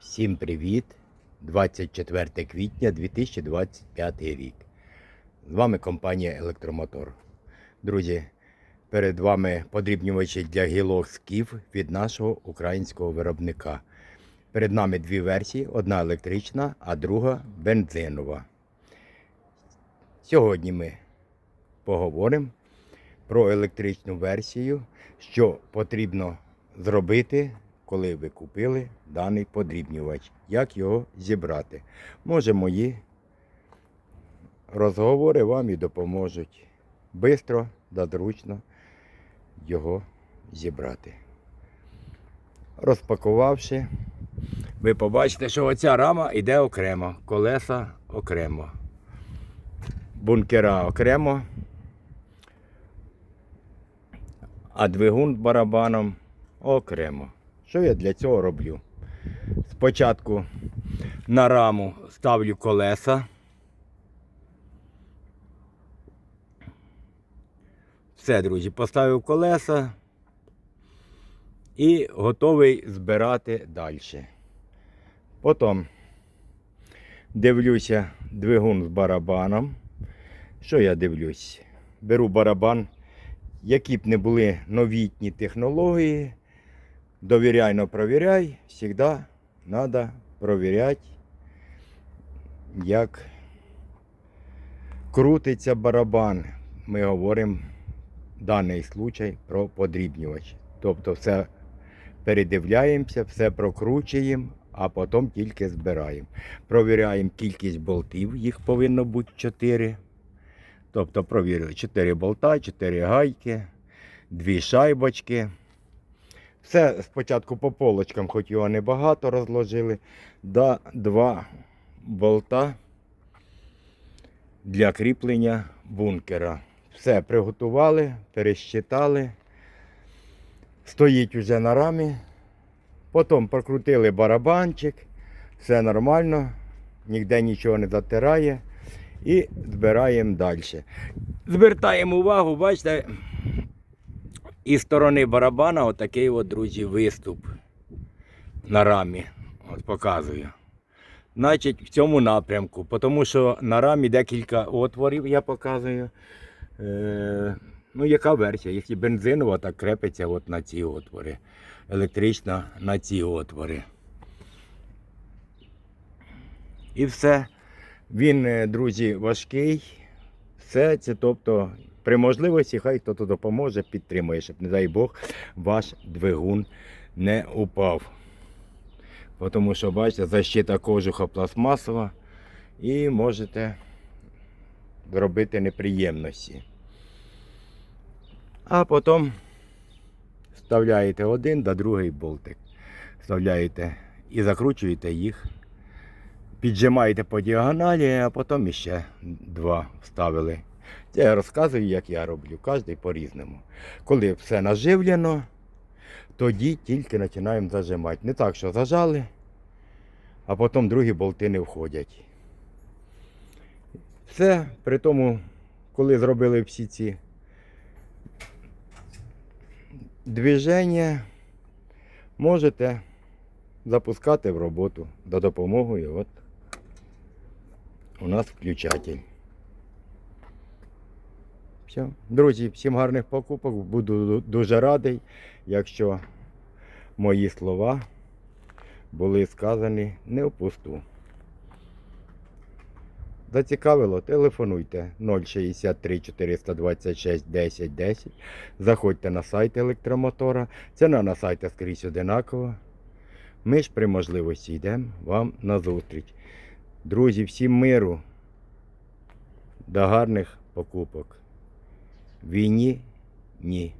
Всім привіт! 24 квітня 2025 рік. З вами компанія Електромотор. Друзі, перед вами подрібнювачі для гілок скіф від нашого українського виробника. Перед нами дві версії: одна електрична, а друга бензинова. Сьогодні ми поговоримо про електричну версію, що потрібно зробити, коли ви купили даний подрібнювач, як його зібрати. Може, мої розговори вам і допоможуть швидко та зручно його зібрати. Розпакувавши, ви побачите, що оця рама йде окремо, колеса окремо, бункера окремо, а двигун барабаном окремо. Що я для цього роблю? Спочатку на раму ставлю колеса. Все, друзі, поставив колеса і готовий збирати далі. Потім дивлюся двигун з барабаном. Що я дивлюсь? Беру барабан, які б не були новітні технології. Довіряй, но провіряй. Завжди треба провіряти, як крутиться барабан. Ми говоримо в даний случай про подрібнювач. Тобто все передивляємося, все прокручуємо, а потім тільки збираємо. Провіряємо кількість болтів, їх повинно бути 4. Тобто провірили 4 болта, 4 гайки, 2 шайбочки. Все спочатку по полочкам, хоч його небагато розложили, да два болта для кріплення бункера. Все приготували, пересчитали. Стоїть уже на рамі. Потім прокрутили барабанчик, все нормально, ніде нічого не затирає. І збираємо далі. Звертаємо увагу, бачите, із сторони барабана отакий от, друзі, виступ на рамі. От показую. Значить, в цьому напрямку, тому що на рамі декілька отворів я показую. Е, ну, яка версія? Якщо бензинова, так крепиться от на ці отвори. Електрична на ці отвори. І все. Він, е, друзі, важкий. Все це, тобто, при можливості, хай хто допоможе, підтримує, щоб, не дай Бог, ваш двигун не упав. Тому що, бачите, защита кожуха пластмасова і можете зробити неприємності. А потім вставляєте один до другий болтик. Вставляєте і закручуєте їх. Піджимаєте по діагоналі, а потім ще два вставили. Я розказую, як я роблю, кожен по-різному. Коли все наживлено, тоді тільки починаємо зажимати. Не так, що зажали, а потім другі болти не входять. Все, при тому, коли зробили всі ці движення, можете запускати в роботу за допомогою от у нас включатель. Все. Друзі, всім гарних покупок. Буду дуже радий, якщо мої слова були сказані не впусту. Зацікавило, телефонуйте 063 426 10 10. Заходьте на сайт електромотора. Ціна на сайті скрізь одинакова. Ми ж при можливості йдемо вам на зустріч. Друзі, всім миру. До гарних покупок. Війні ні.